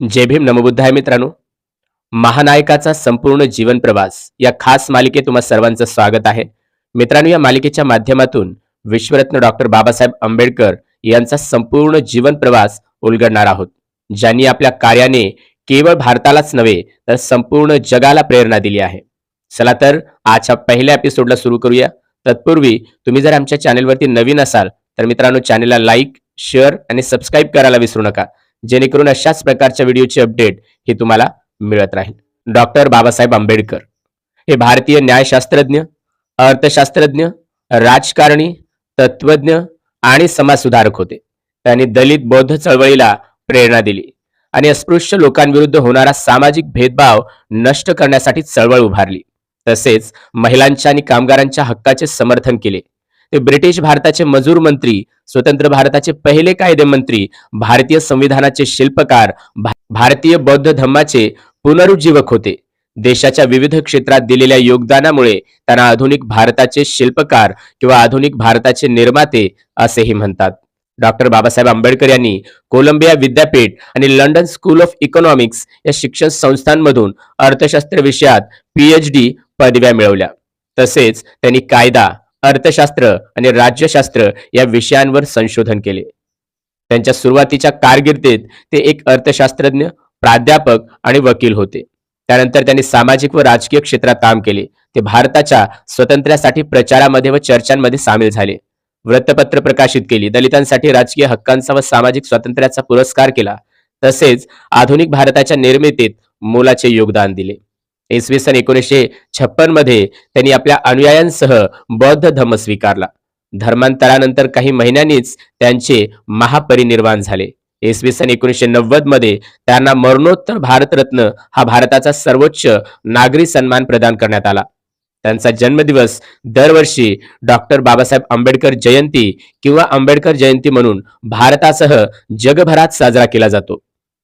जय भीम नमबुद्धाय मित्रांनो. महानायकाचा संपूर्ण जीवन प्रवास या खास मालिकेत तुम्हा सर्वांचं स्वागत आहे. मित्रांनो या मालिकेच्या माध्यमातून विश्वरत्न डॉक्टर बाबासाहेब आंबेडकर यांचा संपूर्ण जीवन प्रवास उलगडणार आहोत. ज्यांनी आपल्या कार्याने केवळ भारतालाच नव्हे तर संपूर्ण जगाला प्रेरणा दिली आहे. चला तर आजच्या पहिल्या एपिसोडला सुरू करूया. तत्पूर्वी तुम्ही जर आमच्या चॅनेलवरती नवीन असाल तर मित्रांनो चॅनेलला लाईक शेअर आणि सबस्क्राईब करायला विसरू नका. जेणेकरून अशाच प्रकारच्या व्हिडिओची अपडेट हे तुम्हाला मिळत राहील. डॉक्टर बाबासाहेब आंबेडकर हे भारतीय न्यायशास्त्रज्ञ अर्थशास्त्रज्ञ राजकारणी तत्वज्ञ आणि समाजसुधारक होते. त्यांनी दलित बौद्ध चळवळीला प्रेरणा दिली आणि अस्पृश्य लोकांविरुद्ध होणारा सामाजिक भेदभाव नष्ट करण्यासाठी चळवळ उभारली. तसेच महिलांच्या आणि कामगारांच्या हक्काचे समर्थन केले. ते ब्रिटिश भारताचे मजूर मंत्री स्वतंत्र भारताचे पहिले कायदे मंत्री भारतीय संविधानाचे शिल्पकार भारतीय बौद्ध धम्माचे पुनरुज्जीवक होते. देशाच्या विविध क्षेत्रात दिलेल्या योगदानामुळे त्यांना आधुनिक भारताचे शिल्पकार किंवा आधुनिक भारताचे निर्माते असेही म्हणतात. डॉक्टर बाबासाहेब आंबेडकर यांनी कोलंबिया विद्यापीठ आणि लंडन स्कूल ऑफ इकॉनॉमिक्स या शिक्षण संस्थांमधून अर्थशास्त्र विषयात पीएच डी पदव्या मिळवल्या. तसेच त्यांनी कायदा अर्थशास्त्र आणि राज्यशास्त्र या विषयांवर संशोधन केले. त्यांच्या सुरुवातीच्या कारकिर्दीत ते एक अर्थशास्त्रज्ञ प्राध्यापक आणि वकील होते. त्यानंतर त्यांनी सामाजिक व राजकीय क्षेत्रात काम केले. ते भारताच्या स्वातंत्र्यासाठी प्रचारामध्ये व चर्चांमध्ये सामील झाले. वृत्तपत्र प्रकाशित केली. दलितांसाठी राजकीय हक्कांचा व सामाजिक स्वातंत्र्याचा पुरस्कार केला. तसेच आधुनिक भारताच्या निर्मितीत मोलाचे योगदान दिले. इसवी सन एकोणीसशे छप्पनमध्ये त्यांनी आपल्या अनुयायांसह बौद्ध धम्म स्वीकारला. धर्मांतरानंतर काही महिन्यांनीच त्यांचे महापरिनिर्वाण झाले. इसवी सन एकोणीसशे नव्वदमध्ये त्यांना मरणोत्तर भारतरत्न हा भारताचा सर्वोच्च नागरी सन्मान प्रदान करण्यात आला. त्यांचा जन्मदिवस दरवर्षी डॉक्टर बाबासाहेब आंबेडकर जयंती किंवा आंबेडकर जयंती म्हणून भारतासह जगभरात साजरा केला जातो.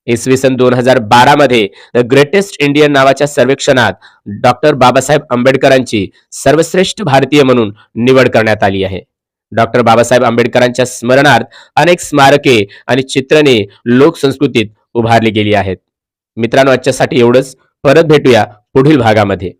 इसवी सन दोन हजार बारा मध्ये द ग्रेटेस्ट इंडियन नावाच्या सर्वेक्षणात डॉक्टर बाबासाहेब आंबेडकरांची सर्वश्रेष्ठ भारतीय म्हणून निवड करण्यात आली आहे. डॉक्टर बाबासाहेब आंबेडकरांच्या स्मरणार्थ अनेक स्मारके आणि चित्रणे लोकसंस्कृतीत उभारली गेली आहेत. मित्रांनो आजच्यासाठी एवढंच. परत भेटूया पुढील भागामध्ये.